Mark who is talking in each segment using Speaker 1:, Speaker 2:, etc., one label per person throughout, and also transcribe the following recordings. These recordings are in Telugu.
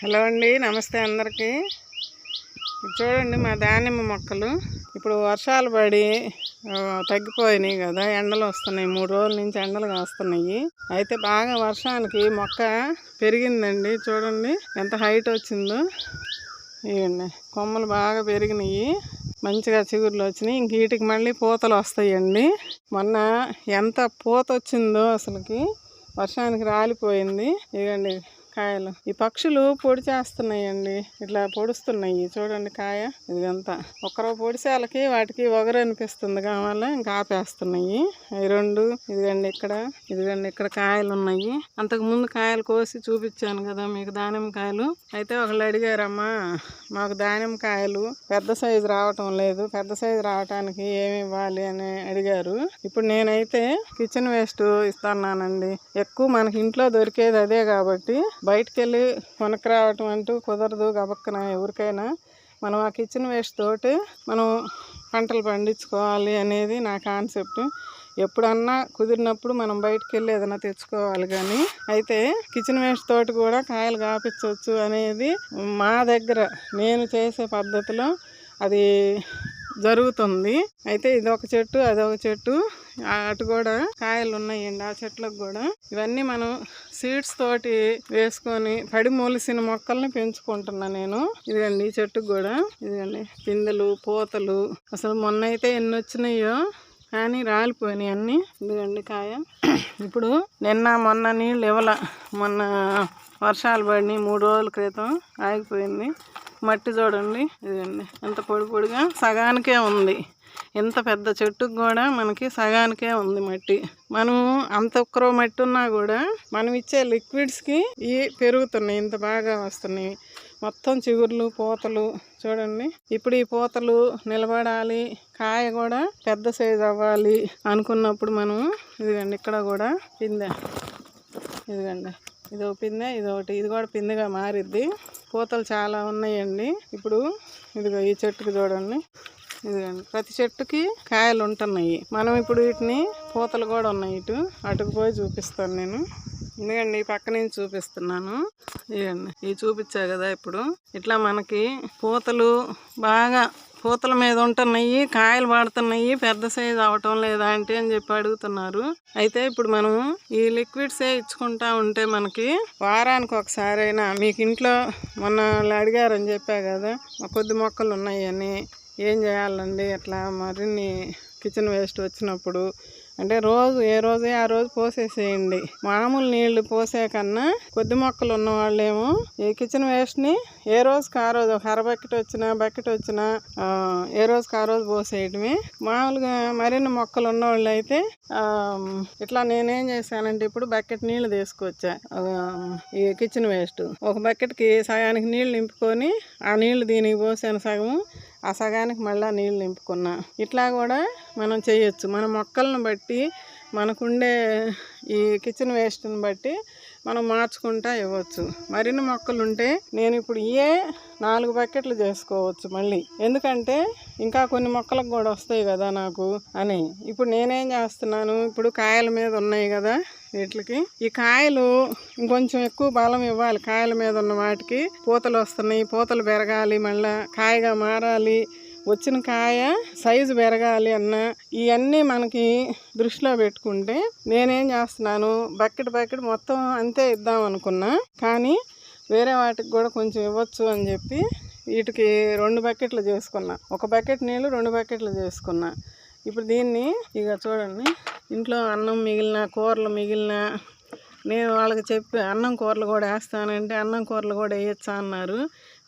Speaker 1: హలో అండి నమస్తే అందరికీ. చూడండి మా దానిమ్మ మొక్కలు. ఇప్పుడు వర్షాలు పడి తగ్గిపోయినాయి కదా ఎండలు వస్తున్నాయి. మూడు రోజుల నుంచి ఎండలు కాస్తున్నాయి అయితే బాగా వర్షానికి మొక్క పెరిగిందండి. చూడండి ఎంత హైట్ వచ్చిందో. ఇవ్వండి కొమ్మలు బాగా పెరిగినాయి. మంచిగా చిగుర్లు వచ్చినాయి. ఇంక వీటికి మళ్ళీ పూతలు వస్తాయండి. మొన్న ఎంత పూత వచ్చిందో అసలుకి వర్షానికి రాలిపోయింది. ఇవ్వండి కాయలు. ఈ పక్షులు పొడి చేస్తున్నాయండి. ఇట్లా పొడుస్తున్నాయి. చూడండి కాయ. ఇదంతా ఒకరో పొడిసేలకి వాటికి ఒగరు అనిపిస్తుంది కావాలి? ఇంకా ఆపేస్తున్నాయి. ఈ రెండు. ఇదిగండి ఇక్కడ. ఇదిగండి ఇక్కడ కాయలు ఉన్నాయి అంతకు ముందు కాయలు కోసి చూపించాను కదా మీకు దానిమ్మ కాయలు. అయితే ఒకళ్ళు అడిగారమ్మా మాకు దానిమ్మ కాయలు పెద్ద సైజు రావటం లేదు. పెద్ద సైజు రావటానికి ఏమి ఇవ్వాలి అని అడిగారు. ఇప్పుడు నేనైతే కిచెన్ వేస్ట్ ఇస్తున్నానండి. ఎక్కువ మనకి ఇంట్లో దొరికేది అదే కాబట్టి బయటకు వెళ్ళి వనకు రావటం అంటూ కుదరదు గబక్కన ఎవరికైనా. మనం ఆ కిచెన్ వేస్ట్ తోటి మనం పంటలు పండించుకోవాలి అనేది నా కాన్సెప్ట్ ఎప్పుడన్నా కుదిరినప్పుడు మనం బయటకు వెళ్ళి ఏదైనా తెచ్చుకోవాలి కానీ అయితే కిచెన్ వేస్ట్ తోటి కూడా కాయలు కాపించవచ్చు అనేది మా దగ్గర నేను చేసే పద్ధతిలో అది జరుగుతుంది. అయితే ఇది ఒక చెట్టు అదొక చెట్టు. అటు కూడా కాయలు ఉన్నాయండి ఆ చెట్లకు కూడా. ఇవన్నీ మనం సీడ్స్ తోటి వేసుకొని పడి మూలిసిన మొక్కల్ని పెంచుకుంటున్నా నేను. ఇదిగండి ఈ చెట్టుకు కూడా. ఇదిగండి. పిందెలు పూతలు. అసలు మొన్న అయితే ఎన్ని వచ్చినాయో కానీ రాలిపోయినాయి అన్నీ. ఇదిగండి కాయ. ఇప్పుడు నిన్న మొన్న నీళ్ళు ఇవ్వాల మొన్న వర్షాలు పడినాయి మూడు రోజుల క్రితం ఆగిపోయింది. మట్టి చూడండి. ఇదిగండి. ఎంత పొడి పొడిగా సగానికే ఉంది. ఇంత పెద్ద చెట్టుకు కూడా మనకి సగానికే ఉంది మట్టి. మనం అంత ఒక్కరో మట్టి ఉన్నా కూడా మనం ఇచ్చే లిక్విడ్స్కి ఇవి పెరుగుతున్నాయి ఇంత బాగా వస్తున్నాయి. మొత్తం చిగుర్లు పూతలు చూడండి. ఇప్పుడు ఈ పూతలు నిలబడాలి కాయ కూడా పెద్ద సైజ్ అవ్వాలి అనుకున్నప్పుడు మనం ఇదిగండి ఇక్కడ కూడా పిందె. ఇదిగండి. ఇది ఒక పిందె ఇది ఒకటి. ఇది కూడా పిందెగా మారిద్ది. పూతలు చాలా ఉన్నాయండి. ఇప్పుడు ఇదిగో ఈ చెట్టుకి చూడండి. ఇదిగోండి ప్రతి చెట్టుకి కాయలు ఉంటున్నాయి. మనం ఇప్పుడు వీటిని పూతలు కూడా ఉన్నాయి ఇటు. అటుకు పోయి చూపిస్తాను నేను. ఎందుకండి ఈ పక్క నుంచి చూపిస్తున్నాను. ఇవ్వండి ఇవి చూపించా కదా ఇప్పుడు. ఇట్లా మనకి పూతలు బాగా పూతల మీద ఉంటున్నాయి కాయలు పడుతున్నాయి పెద్ద సైజు అవటం లేదా అంటే అని చెప్పి అడుగుతున్నారు. అయితే ఇప్పుడు మనం ఈ లిక్విడ్సే ఇచ్చుకుంటా ఉంటే మనకి వారానికి ఒకసారి అయినా మీకు ఇంట్లో మొన్న వాళ్ళు అడిగారని చెప్పా కదా కొద్ది మొక్కలు ఉన్నాయని ఏం చేయాలండి? అట్లా మరిన్ని కిచెన్ వేస్ట్ వచ్చినప్పుడు. అంటే రోజు ఏ రోజే ఆ రోజు పోసేసేయండి. మామూలు నీళ్ళు పోసే కన్నా కొద్ది మొక్కలు ఉన్న వాళ్ళేమో ఈ కిచెన్ వేస్ట్ని ఏ రోజుకి ఆ రోజు ఒక అర బకెట్ వచ్చినా బకెట్ వచ్చినా ఏ రోజుకి ఆ రోజు పోసేయడమే మామూలుగా మరిన్ని మొక్కలు ఉన్న వాళ్ళు అయితే ఇట్లా నేనేం చేశానంటే ఇప్పుడు బకెట్ నీళ్ళు తీసుకొచ్చా. ఈ కిచెన్ వేస్ట్. ఒక బకెట్కి సగానికి నీళ్ళు నింపుకొని ఆ నీళ్ళు దీనికి పోసాను సగము. ఆ సగానికి మళ్ళీ నీళ్ళు నింపుకున్నా. ఇట్లా కూడా మనం చేయొచ్చు. మన మొక్కలను బట్టి మనకుండే ఈ కిచెన్ వేస్ట్ని బట్టి మనం మార్చుకుంటా ఇవ్వచ్చు. మరిన్ని మొక్కలు ఉంటే నేను ఇప్పుడు ఏ నాలుగు బకెట్లు చేసుకోవచ్చు మళ్ళీ. ఎందుకంటే ఇంకా కొన్ని మొక్కలకు కూడా వస్తాయి కదా నాకు అని. ఇప్పుడు నేనేం చేస్తున్నాను? ఇప్పుడు కాయల మీద ఉన్నాయి కదా. వీటికి. ఈ కాయలు ఇంకొంచెం ఎక్కువ బలం ఇవ్వాలి కాయల మీద ఉన్న వాటికి. పూతలు వస్తున్నాయి పూతలు పెరగాలి మళ్ళా కాయగా మారాలి. వచ్చిన కాయ సైజు పెరగాలి అన్న ఇవన్నీ మనకి దృష్టిలో పెట్టుకుంటే నేనేం చేస్తున్నాను బకెట్ బకెట్ మొత్తం అంతే ఇద్దాం అనుకున్నా. కానీ వేరే వాటికి కూడా కొంచెం ఇవ్వచ్చు అని చెప్పి వీటికి రెండు బకెట్లు చేసుకున్నా. ఒక బకెట్ నీళ్ళు రెండు బకెట్లు చేసుకున్నా. ఇప్పుడు దీన్ని ఇక చూడండి. ఇంట్లో అన్నం మిగిలిన కూరలు మిగిలిన నేను వాళ్ళకి చెప్పి అన్నం కూరలు కూడా వేస్తానంటే అన్నం కూరలు కూడా వేయచ్చా అన్నారు.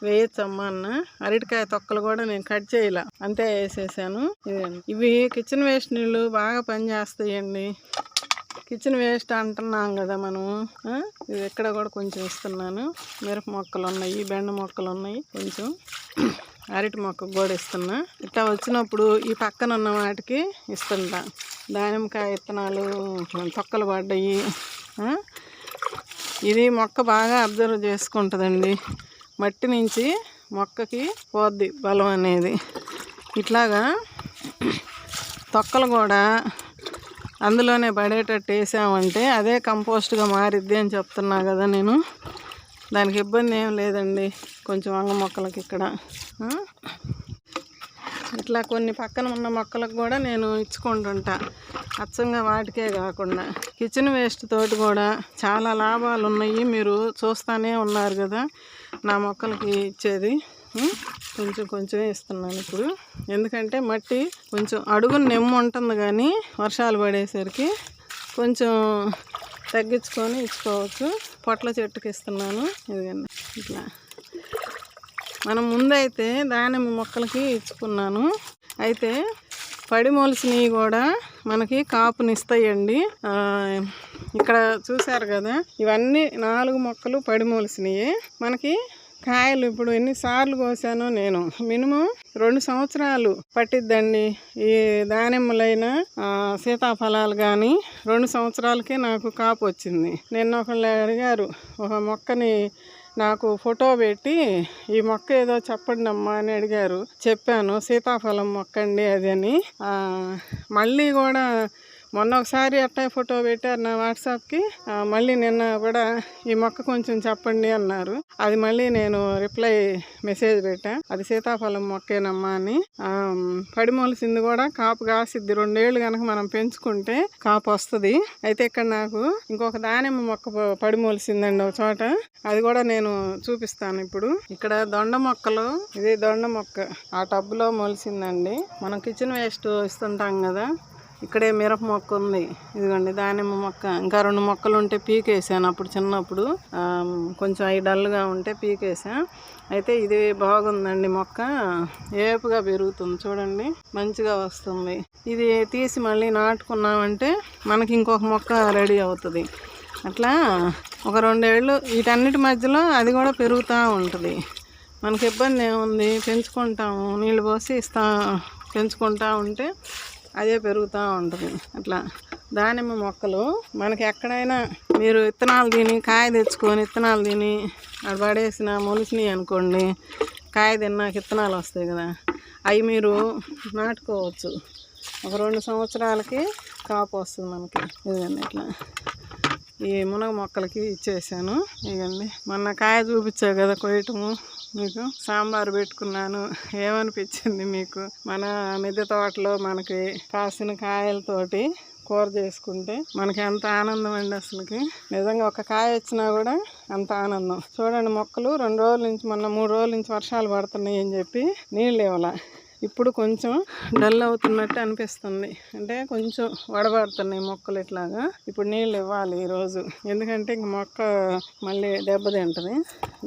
Speaker 1: వేయచ్చమ్మా అన్న. అరటికాయ తొక్కలు కూడా నేను కట్ చేయాల. అంతే వేసేసాను. ఇవి కిచెన్ వేస్ట్ నీళ్ళు బాగా పనిచేస్తాయండి కిచెన్ వేస్ట్ అంటున్నాం కదా మనము. ఇది ఇక్కడ కూడా కొంచెం ఇస్తున్నాను మిరప మొక్కలు ఉన్నాయి బెండ మొక్కలు ఉన్నాయి కొంచెం. అరటి మొక్కకు కూడా ఇస్తున్నా. ఇట్లా వచ్చినప్పుడు ఈ పక్కన ఉన్న వాటికి ఇస్తుంటా. దానిమ్మకాయ విత్తనాలు తొక్కలు పడ్డాయి. ఇది మొక్క బాగా అబ్జర్వ్ చేసుకుంటుందండి. మట్టి నుంచి మొక్కకి పోద్ది బలం అనేది. ఇట్లాగా తొక్కలు కూడా అందులోనే పడేటట్టు వేసామంటే అదే కంపోస్ట్గా మారిద్ది అని చెప్తున్నా కదా నేను. దానికి ఇబ్బంది ఏం లేదండి. కొంచెం వంగ మొక్కలకి ఇక్కడ. ఇట్లా కొన్ని పక్కన ఉన్న మొక్కలకు కూడా నేను ఇచ్చుకుంటుంటా. అచ్చంగా వాటికే కాకుండా. కిచెన్ వేస్ట్ తోటి కూడా చాలా లాభాలు ఉన్నాయి. మీరు చూస్తానే ఉన్నారు కదా. నా మొక్కలకి ఇచ్చేది. కొంచెం కొంచెం ఇస్తున్నాను ఇప్పుడు. ఎందుకంటే మట్టి కొంచెం అడుగు నెమ్ము ఉంటుంది కానీ వర్షాలు పడేసరికి కొంచెం తగ్గించుకొని ఇచ్చుకోవచ్చు. పొట్ల చెట్టుకి ఇస్తున్నాను ఇదిగండి. ఇట్లా. మనం ముందైతే దానిమ్మ మొక్కలకి ఇచ్చుకున్నాను. అయితే పడి మొలిసినవి కూడా మనకి కాపునిస్తాయండి. ఇక్కడ చూశారు కదా ఇవన్నీ నాలుగు మొక్కలు పడి మొలిసినవి మనకి కాయలు ఇప్పుడు ఎన్నిసార్లు కోసానో నేను. మినిమం రెండు సంవత్సరాలు పట్టిద్దండి ఈ దానిమ్మలైన సీతాఫలాలు కానీ రెండు సంవత్సరాలకే నాకు కాపు వచ్చింది. నిన్న ఒకళ్ళు అడిగారు ఒక మొక్కని నాకు ఫోటో పెట్టి ఈ మొక్క ఏదో చెప్పండి అమ్మా అని అడిగారు. చెప్పాను సీతాఫలం మొక్క అండి అది అని. మళ్ళీ కూడా మొన్న ఒకసారి అట్టే ఫోటో పెట్టారు నా వాట్సాప్కి. మళ్ళీ నిన్న కూడా ఈ మొక్క కొంచెం చెప్పండి అన్నారు. అది మళ్ళీ నేను రిప్లై మెసేజ్ పెట్టా. అది సీతాఫలం మొక్కేనమ్మా అని. ఆ, పడి మొలిసింది కూడా కాపు కాసిద్ది. రెండేళ్ళు కనుక మనం పెంచుకుంటే కాపు వస్తుంది. అయితే ఇక్కడ నాకు ఇంకొక దానిమ్మ మొక్క ప- పడి మొలిసిందండి ఒక చోట. అది కూడా నేను చూపిస్తాను ఇప్పుడు. ఇక్కడ దొండ మొక్కలు ఇది దొండ మొక్క. ఆ టబ్లో మొలిసిందండి. మనం కిచెన్ వేస్ట్ ఇస్తుంటాం కదా. ఇక్కడే మిరప మొక్క ఉంది. ఇదిగోండి దానిమ్మ మొక్క. ఇంకా రెండు మొక్కలు ఉంటే పీకేసాను అప్పుడు చిన్నప్పుడు. కొంచెం అవి డల్గా ఉంటే పీకేసా. అయితే ఇది బాగుందండి మొక్క. ఏపుగా పెరుగుతుంది చూడండి మంచిగా వస్తుంది. ఇది తీసి మళ్ళీ నాటుకున్నామంటే మనకి ఇంకొక మొక్క రెడీ అవుతుంది. అట్లా ఒక రెండేళ్ళు వీటన్నిటి మధ్యలో అది కూడా పెరుగుతూ ఉంటుంది. మనకి ఇబ్బంది ఏముంది? పెంచుకుంటాము. నీళ్ళు పోసి ఇస్తా పెంచుకుంటా ఉంటే అదే పెరుగుతూ ఉంటుంది. అట్లా దానిమ్మ మొక్కలు మనకి ఎక్కడైనా మీరు విత్తనాలు తిని కాయ తెచ్చుకొని విత్తనాలు తిని అక్కడ పడేసిన మొలిసినాయి అనుకోండి కాయ తిన్నాక విత్తనాలు వస్తాయి కదా. అవి మీరు నాటుకోవచ్చు. ఒక రెండు సంవత్సరాలకి కాపు వస్తుంది మనకి. ఇదండి ఇట్లా. ఈ మునగ మొక్కలకి ఇచ్చేసాను. ఇవ్వండి మొన్న కాయ చూపించావు కదా కొయ్యటము. మీకు సాంబార్ పెట్టుకున్నాను. ఏమనిపించింది మీకు? మన మిద్దె తోటలో మనకి కాసిన కాయలతోటి కూర చేసుకుంటే మనకి ఎంత ఆనందం అండి అసలుకి. నిజంగా ఒక కాయ వచ్చినా కూడా అంత ఆనందం. చూడండి మొక్కలు రెండు రోజుల నుంచి మొన్న మూడు రోజుల నుంచి వర్షాలు పడుతున్నాయి అని చెప్పి నీళ్ళు ఇవ్వాల ఇప్పుడు కొంచెం డల్ అవుతున్నట్టు అనిపిస్తుంది. అంటే కొంచెం వడబడుతున్నాయి మొక్కలు ఇట్లాగా. ఇప్పుడు నీళ్ళు ఇవ్వాలి ఈరోజు. ఎందుకంటే ఇంక మొక్క మళ్ళీ దెబ్బతింటుంది.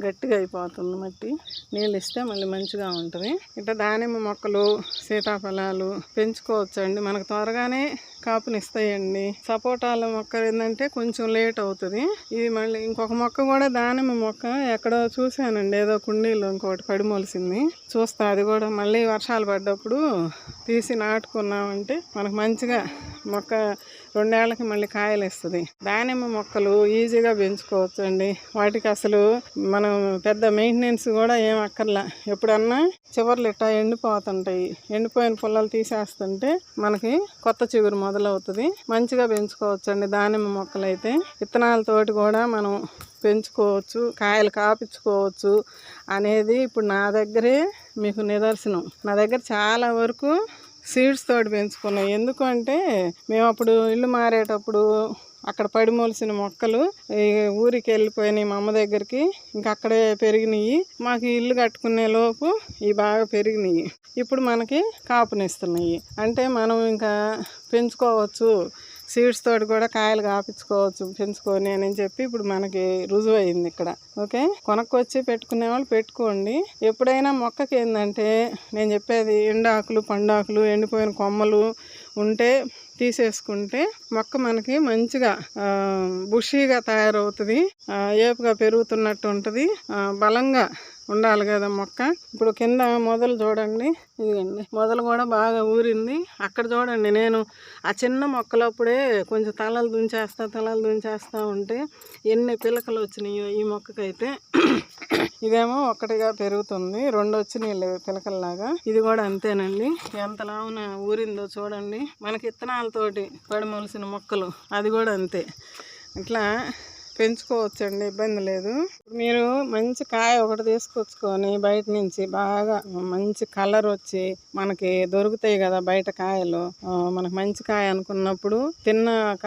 Speaker 1: గట్టిగా అయిపోతుంది మట్టి. నీళ్ళు ఇస్తే మళ్ళీ మంచిగా ఉంటుంది. ఇట్లా దానిమ్మ మొక్కలు సీతాఫలాలు పెంచుకోవచ్చండి. మనకు త్వరగానే కాపునిస్తాయండి. సపోటాల మొక్క ఏంటంటే కొంచెం లేట్ అవుతుంది. ఇది మళ్ళీ ఇంకొక మొక్క కూడా దానిమ్మ మొక్క ఎక్కడో చూశానండి. ఏదో కుండీలో ఇంకోటి పడిమోలిసింది చూస్తా అది కూడా మళ్ళీ వర్షాలు పడ్డప్పుడు తీసి నాటుకున్నామంటే మనకు మంచిగా మొక్క రెండేళ్ళకి మళ్ళీ కాయలు ఇస్తుంది దానిమ్మ మొక్కలు ఈజీగా పెంచుకోవచ్చు అండి వాటికి అసలు మనం పెద్ద మెయింటెనెన్స్ కూడా ఏం అక్కర్లా. ఎప్పుడన్నా చివర్లు ఇట్టా ఎండిపోతుంటాయి. ఎండిపోయిన పుల్లలు తీసేస్తుంటే మనకి కొత్త చిగురు మొదలవుతుంది. మంచిగా పెంచుకోవచ్చు అండి దానిమ్మ మొక్కలు అయితే విత్తనాలతోటి కూడా మనం పెంచుకోవచ్చు కాయలు కాపించుకోవచ్చు అనేది ఇప్పుడు నా దగ్గరే మీకు నిదర్శనం. నా దగ్గర చాలా వరకు సీడ్స్ తోటి పెంచుకున్నాం. ఎందుకంటే మేము అప్పుడు ఇల్లు మారేటప్పుడు అక్కడ పడిమోల్సిన మొక్కలు ఊరికి వెళ్ళిపోయినాయి మా అమ్మ దగ్గరికి. ఇంకా అక్కడే పెరిగినాయి. మాకు ఇల్లు కట్టుకునే లోపు ఇవి బాగా పెరిగినాయి. ఇప్పుడు మనకి కాపునిస్తున్నాయి. అంటే మనం ఇంకా పెంచుకోవచ్చు. సీడ్స్ తోటి కూడా కాయలు కాపించుకోవచ్చు పెంచుకొని అని చెప్పి ఇప్పుడు మనకి రుజువు అయింది ఇక్కడ. ఓకే? కొనక్కొచ్చి పెట్టుకునే వాళ్ళు పెట్టుకోండి. ఎప్పుడైనా మొక్కకి ఏంటంటే నేను చెప్పేది ఎండాకులు పండాకులు ఎండిపోయిన కొమ్మలు ఉంటే తీసేసుకుంటే మొక్క మనకి మంచిగా బుషీగా తయారవుతుంది. ఏపుగా పెరుగుతున్నట్టు ఉంటుంది. బలంగా ఉండాలి కదా మొక్క. ఇప్పుడు కింద మొదలు చూడండి. ఇదిగండి. మొదలు కూడా బాగా ఊరింది. అక్కడ చూడండి నేను ఆ చిన్న మొక్కలప్పుడే కొంచెం తలలు దుంచేస్తా తలలు దుంచేస్తా ఉంటే ఎన్ని పిలకలు వచ్చినాయో ఈ మొక్కకైతే. ఇదేమో ఒకటిగా పెరుగుతుంది. రెండు వచ్చినాయి పిలకల్లాగా. ఇది కూడా అంతేనండి. ఎంత లావున ఊరిందో చూడండి. మనకి విత్తనాలతోటి పడి మొక్కలు. అది కూడా అంతే. ఇట్లా పెంచుకోవచ్చండి ఇబ్బంది లేదు. మీరు మంచి కాయ ఒకటి తీసుకొచ్చుకొని బయట నుంచి బాగా మంచి కలర్ వచ్చి మనకి దొరుకుతాయి కదా బయట కాయలు. మనకు మంచి కాయ అనుకున్నప్పుడు తిన్నాక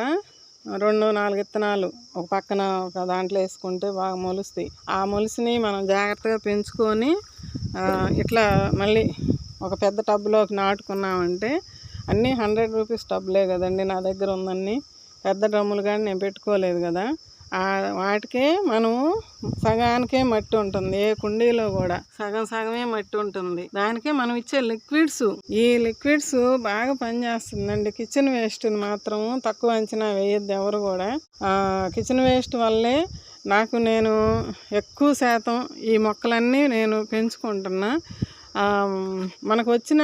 Speaker 1: రెండు నాలుగు విత్తనాలు ఒక పక్కన ఒక దాంట్లో వేసుకుంటే బాగా మొలుస్తాయి. ఆ మొలిసిని మనం జాగ్రత్తగా పెంచుకొని ఇట్లా మళ్ళీ ఒక పెద్ద టబ్లోకి నాటుకున్నామంటే అన్నీ హండ్రెడ్ రూపీస్ టబ్లే కదండి నా దగ్గర ఉందన్నీ. పెద్ద డ్రమ్ములు కానీ నేను పెట్టుకోలేదు కదా. వాటికే మనము సగానికే మట్టి ఉంటుంది ఏ కుండీలో కూడా. సగం సగమే మట్టి ఉంటుంది. దానికి మనం ఇచ్చే లిక్విడ్స్. ఈ లిక్విడ్స్ బాగా పనిచేస్తుందండి. కిచెన్ వేస్ట్ని మాత్రం తక్కువ అంచనా వేయద్దు ఎవరు కూడా. కిచెన్ వేస్ట్ వల్లే నాకు నేను ఎక్కువ శాతం ఈ మొక్కలన్నీ నేను పెంచుకుంటున్నా. మనకు వచ్చిన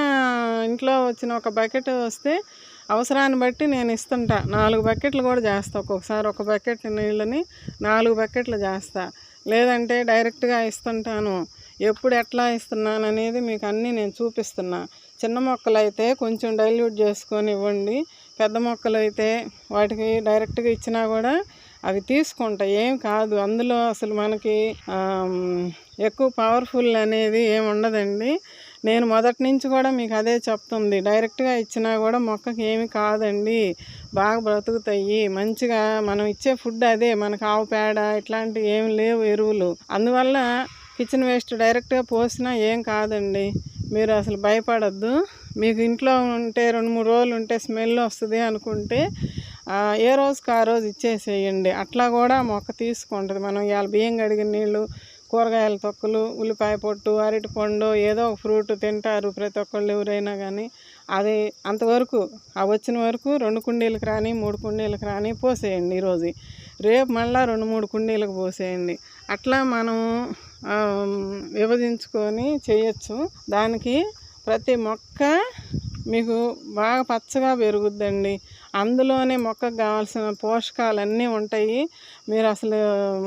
Speaker 1: ఇంట్లో వచ్చిన ఒక బకెట్ వస్తే అవసరాన్ని బట్టి నేను ఇస్తుంటా. నాలుగు బకెట్లు కూడా చేస్తా. ఒక్కొక్కసారి ఒక బకెట్ నీళ్ళని నాలుగు బకెట్లు చేస్తా. లేదంటే డైరెక్ట్గా ఇస్తుంటాను. ఎప్పుడు ఎట్లా ఇస్తున్నాను అనేది మీకు అన్నీ నేను చూపిస్తున్నా. చిన్న మొక్కలు అయితే కొంచెం డైల్యూట్ చేసుకొని ఇవ్వండి. పెద్ద మొక్కలు అయితే వాటికి డైరెక్ట్గా ఇచ్చినా కూడా అవి తీసుకుంటాయి ఏం కాదు. అందులో అసలు మనకి ఎక్కువ పవర్ఫుల్ అనేది ఏమి ఉండదండి. నేను మొదటి నుంచి కూడా మీకు అదే చెప్తుంది. డైరెక్ట్గా ఇచ్చినా కూడా మొక్కకి ఏమి కాదండి. బాగా బ్రతుకుతాయి. మంచిగా మనం ఇచ్చే ఫుడ్ అదే. మనకు ఆవు పేడ ఇట్లాంటివి ఏమి లేవు ఎరువులు. అందువల్ల కిచెన్ వేస్ట్ డైరెక్ట్గా పోసినా ఏం కాదండి. మీరు అసలు భయపడద్దు. మీకు ఇంట్లో ఉంటే రెండు మూడు రోజులు ఉంటే స్మెల్ వస్తుంది అనుకుంటే ఏ రోజుకి ఆ రోజు ఇచ్చేసేయండి. అట్లా కూడా మొక్క తీసుకుంటుంది మనం ఇవాళ బియ్యం కడిగిన నీళ్ళు కూరగాయల తొక్కలు ఉల్లిపాయ పొట్టు అరటి పండు ఏదో ఒక ఫ్రూట్ తింటారు ప్రతి ఒక్కళ్ళు ఎవరైనా కానీ అది అంతవరకు ఆ వచ్చిన వరకు రెండు కుండీలకు రాని మూడు కుండీలకు రాని పోసేయండి ఈరోజు. రేపు మళ్ళీ రెండు మూడు కుండీలకు పోసేయండి. అట్లా మనం విభజించుకొని చేయొచ్చు. దానికి ప్రతి మొక్క మీకు బాగా పచ్చగా పెరుగుద్దండి. అందులోనే మొక్కకు కావాల్సిన పోషకాలన్నీ ఉంటాయి. మీరు అసలు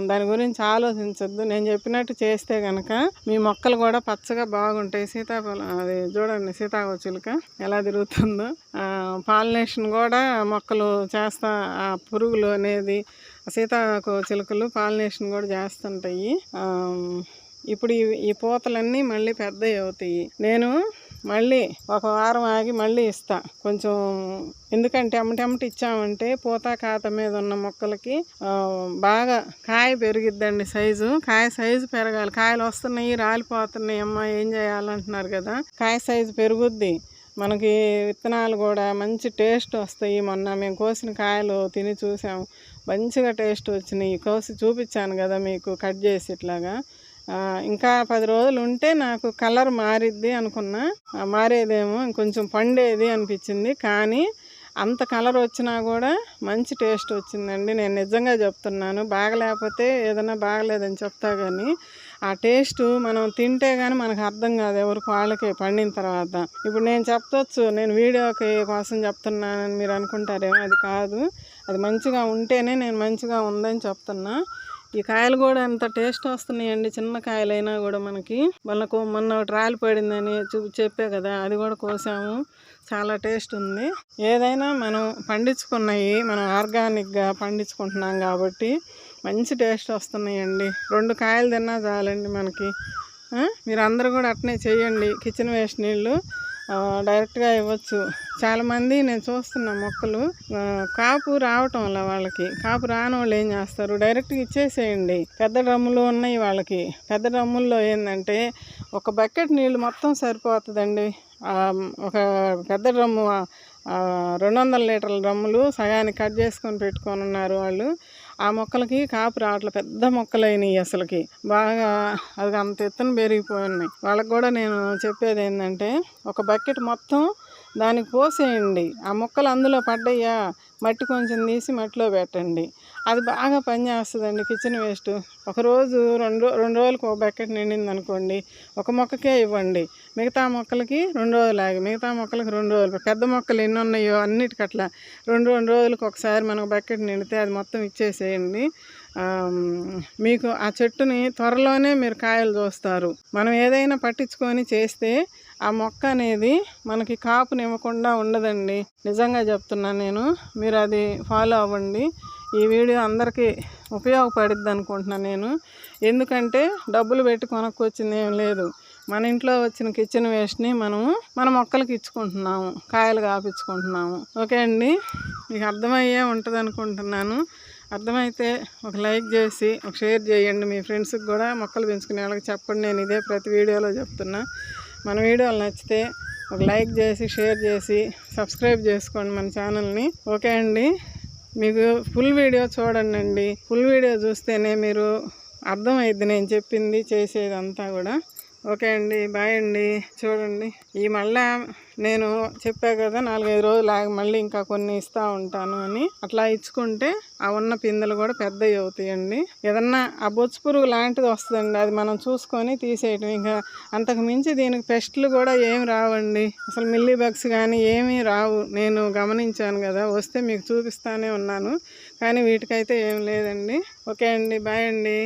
Speaker 1: దాని గురించి ఆలోచించొద్దు. నేను చెప్పినట్టు చేస్తే కనుక మీ మొక్కలు కూడా పచ్చగా బాగుంటాయి. సీతాఫలం అది చూడండి సీతాఫల చిలుక ఎలా తిరుగుతుందో. పాలినేషన్ కూడా మొక్కలు చేస్తా ఆ పురుగులు అనేది సీతాకోచిలుకలు పాలినేషన్ కూడా చేస్తుంటాయి. ఇప్పుడు ఈ ఈ పూతలన్నీ మళ్ళీ పెద్దవి అవుతాయి. నేను మళ్ళీ ఒక వారం ఆగి మళ్ళీ ఇస్తా. కొంచెం ఎందుకంటే అమ్మటమ్మటి ఇచ్చామంటే పూత కాత మీద ఉన్న మొక్కలకి బాగా కాయ పెరిగిద్దండి సైజు. కాయ సైజు పెరగాలి. కాయలు వస్తున్నాయి రాలిపోతున్నాయి. అమ్మ ఏం చేయాలంటున్నారు కదా? కాయ సైజు పెరుగుద్ది. మనకి విత్తనాలు కూడా మంచి టేస్ట్ వస్తాయి. మొన్న మేము కోసిన కాయలు తిని చూసాము మంచిగా టేస్ట్ వచ్చినాయి. కోసి చూపించాను కదా మీకు కట్ చేసి ఇట్లాగా. ఇంకా పది రోజులు ఉంటే నాకు కలర్ మారిద్ది అనుకున్నా. మారేదేమో ఇంకొంచెం పండేది అనిపించింది. కానీ అంత కలర్ వచ్చినా కూడా మంచి టేస్ట్ వచ్చిందండి. నేను నిజంగా చెప్తున్నాను. బాగలేకపోతే ఏదైనా బాగలేదని చెప్తా కానీ ఆ టేస్ట్ మనం తింటే కానీ మనకు అర్థం కాదు ఎవరికి వాళ్ళకి పండిన తర్వాత. ఇప్పుడు నేను చెప్తొచ్చు నేను వీడియోకి కోసం చెప్తున్నానని మీరు అనుకుంటారేమో అది కాదు. అది మంచిగా ఉంటేనే నేను మంచిగా ఉందని చెప్తున్నా. ఈ కాయలు కూడా ఎంత టేస్ట్ వస్తున్నాయండి. చిన్న కాయలైనా కూడా మనకి. వాళ్ళకు మొన్న ఒకటి పడిందని చూ చెప్పే కదా అది కూడా కోసాము. చాలా టేస్ట్ ఉంది. ఏదైనా మనం పండించుకున్నవి మనం ఆర్గానిక్గా పండించుకుంటున్నాం కాబట్టి మంచి టేస్ట్ వస్తున్నాయండి. రెండు కాయలు తిన్నా చాలండి మనకి. మీరు అందరూ కూడా అట్నే చేయండి. కిచెన్ వేస్ట్ నీళ్ళు. డైరెక్ట్గా ఇవ్వచ్చు. చాలామంది నేను చూస్తున్న మొక్కలు కాపు రావటం వల్ల వాళ్ళకి కాపు రాని వాళ్ళు ఏం చేస్తారు? డైరెక్ట్గా ఇచ్చేసేయండి. పెద్ద డ్రమ్ములు ఉన్నాయి వాళ్ళకి. పెద్ద డ్రమ్ముల్లో ఏంటంటే ఒక బకెట్ నీళ్ళు మొత్తం సరిపోతుందండి. ఒక పెద్ద డ్రమ్ము రెండు వందల లీటర్ల డ్రమ్ములు సగానికి కట్ చేసుకొని పెట్టుకొని ఉన్నారు వాళ్ళు. ఆ మొక్కలకి కాపు రావట్లేదు పెద్ద మొక్కలైనవి అయినాయి అసలుకి. బాగా అది అంత ఎత్తున పెరిగిపోయినాయి. వాళ్ళకి కూడా నేను చెప్పేది ఏంటంటే ఒక బకెట్ మొత్తం దానికి పోసేయండి. ఆ మొక్కలు అందులో పడ్డాయా మట్టి కొంచెం తీసి మట్టిలో పెట్టండి. అది బాగా పనిచేస్తుందండి కిచెన్ వేస్ట్. ఒకరోజు రెండు రెండు రోజులకు ఒక బకెట్ నిండింది అనుకోండి ఒక మొక్కకే ఇవ్వండి. మిగతా మొక్కలకి రెండు రోజులు ఆగి మిగతా మొక్కలకి రెండు రోజులు. పెద్ద మొక్కలు ఎన్ని ఉన్నాయో అన్నిటికి అట్లా రెండు రెండు రోజులకు ఒకసారి మనకు బకెట్ నిండితే అది మొత్తం ఇచ్చేసేయండి. మీకు ఆ చెట్టుని త్వరలోనే మీరు కాయలు చూస్తారు మనం ఏదైనా పట్టించుకొని చేస్తే ఆ మొక్క అనేది మనకి కాపునివ్వకుండా ఉండదండి. నిజంగా చెప్తున్నాను నేను. మీరు అది ఫాలో అవ్వండి. ఈ వీడియో అందరికీ ఉపయోగపడిద్ది అనుకుంటున్నాను నేను. ఎందుకంటే డబ్బులు పెట్టి కొనుక్కొచ్చింది ఏం లేదు. మన ఇంట్లో వచ్చిన కిచెన్ వేస్ట్ని మనము మన మొక్కలకి ఇచ్చుకుంటున్నాము. కాయలు కాపించుకుంటున్నాము. ఓకే అండి? మీకు అర్థమయ్యే ఉంటుంది అనుకుంటున్నాను. అర్థమైతే ఒక లైక్ చేసి ఒక షేర్ చేయండి. మీ ఫ్రెండ్స్కి కూడా మొక్కలు పెంచుకునే వాళ్ళకి చెప్పండి. నేను ఇదే ప్రతి వీడియోలో చెప్తున్నా. మన వీడియోలు నచ్చితే ఒక లైక్ చేసి షేర్ చేసి సబ్స్క్రైబ్ చేసుకోండి మన ఛానల్ని. ఓకే అండి? మీకు ఫుల్ వీడియో చూడండి ఫుల్ వీడియో చూస్తేనే మీరు అర్థమైద్ది నేను చెప్పింది చేసేదంతా కూడా. ఓకే అండి బాయ్ అండి. చూడండి. ఈ మళ్ళా నేను చెప్పా కదా నాలుగైదు రోజులు ఆగి మళ్ళీ ఇంకా కొన్ని ఇస్తూ ఉంటాను అని. అట్లా ఇచ్చుకుంటే ఆ ఉన్న పిందెలు కూడా పెద్దవి అవుతాయండి. ఏదన్నా ఆ బొచ్చు పురుగు లాంటిది వస్తుందండి అది మనం చూసుకొని తీసేయటం. ఇంకా అంతకు మించి దీనికి పెస్ట్లు కూడా ఏమి రావండి. అసలు మిల్లీ బగ్స్ కానీ ఏమీ రావు. నేను గమనించాను కదా వస్తే మీకు చూపిస్తానే ఉన్నాను. కానీ వీటికైతే ఏం లేదండి. ఓకే అండి బాయ్ అండి.